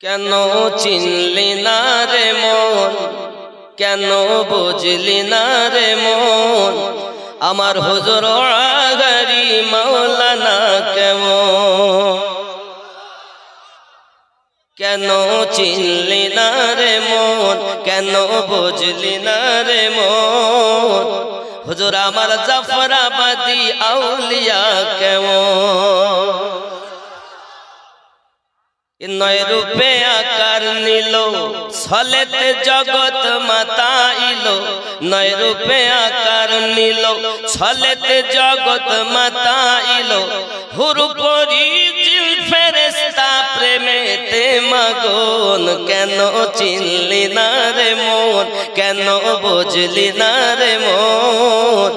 কেন চিনলি না রে মন? কেন বুঝলি না রে মন? আমার হুজুর আগারি মাওলানা কেমন? কেন চিনলি না রে মন? কেন বুঝলি না রে মন? হুজুর আমার জাফরাবাদী আউলিয়া কেমন? নয় রূপে আকার নিল ছলেতে জগৎ মাতাইল নয় রূপে আকার নিল ছলেতে জগৎ মাতাইল হুরুপরি জিল ফেরেস্তা প্রেমেতে মগন, কেন চিনলি না রে মন, কেন বুঝলি না রে মন?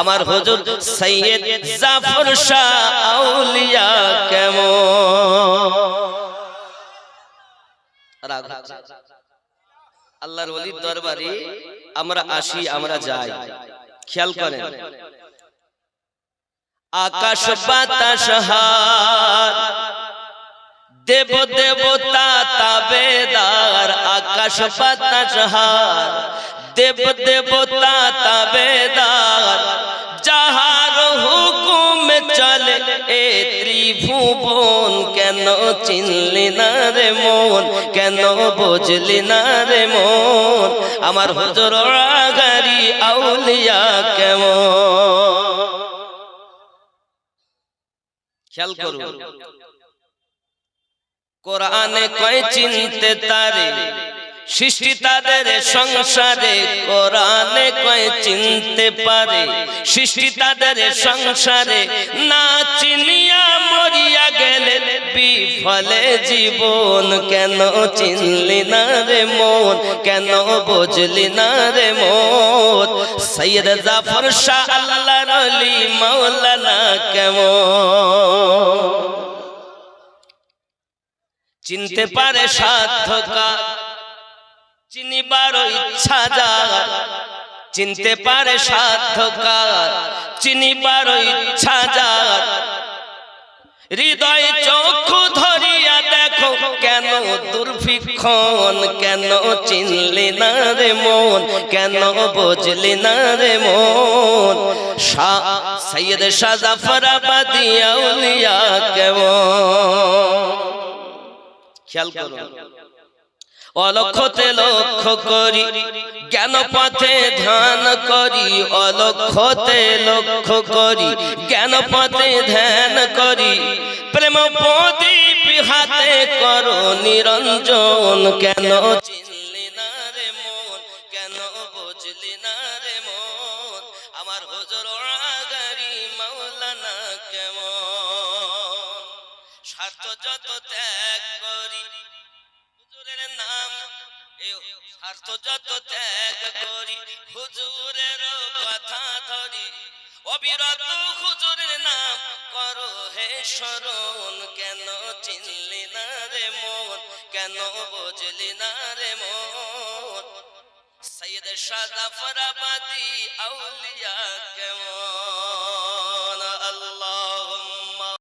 আমার হুজুর সৈয়দ জাফর শাহ আউলিয়া কেমন? আল্লাহর ওলির দরবারে আমরা আসি আমরা যাই। খেয়াল করেন। আকাশ বাতাস দেব দেবতা তাবেদার। আকাশ বাতাস দেব দেবতা তাবেদার। যাহার হুকুম চলে এ ত্রিভুবন। কেন চিনলি না রে মন? কেন বুঝলি না রে মন? আমার হুজুর গাড়ি আউলিয়া কেমন? খেয়াল করুন। কোরআনে কয় চিনতে তারে? সৃষ্টি তাদের সংসারে কোরআনে কয় চিনতে পারে? সৃষ্টি তাদের সংসারে না চিনিয়া বিফলে জীবন কেন চিনলি না রে মন? কেন বুঝলি না রে মন? সৈয়দ জাফর শাহ আল্লাহর অলি মাওলানা কেমন? চিনতে পারে সাধ্যকা চিনিবার ইচ্ছা যার। চিনতে পারে সাধ্যকার চিনিবার ইচ্ছা যার। হৃদয় চক্ষু ধরিয়া দেখো কেন দুর্ভিক্ষণ, কেন চিনলি না রে মন, কেন বুঝলি না রে মন? সৈয়দ শাহ জাফরাবাদী আউলিয়া কেমন? খেয়াল করুন অলক্ষতে লক্ষ্য করি জ্ঞান পথে ধ্যান করি, অলক্ষতে লক্ষ্য করি জ্ঞান পথে ধ্যান করি। প্রেম প্রদীপ হাতে করো নিরঞ্জন, কেন না কেন না আমার মাওলানা কেমন? যত ত্যাগ করি স্বার্থ যত ত্যাগ করি, হুজুরের কথা ধরি। অবিরত হুজুরের নাম করো হে স্মরণ। কেন চিনলি না রে মন? কেন বুঝলি না রে মন? সৈয়দ শাহ জাফরাবাদী আউলিয়া কেমন?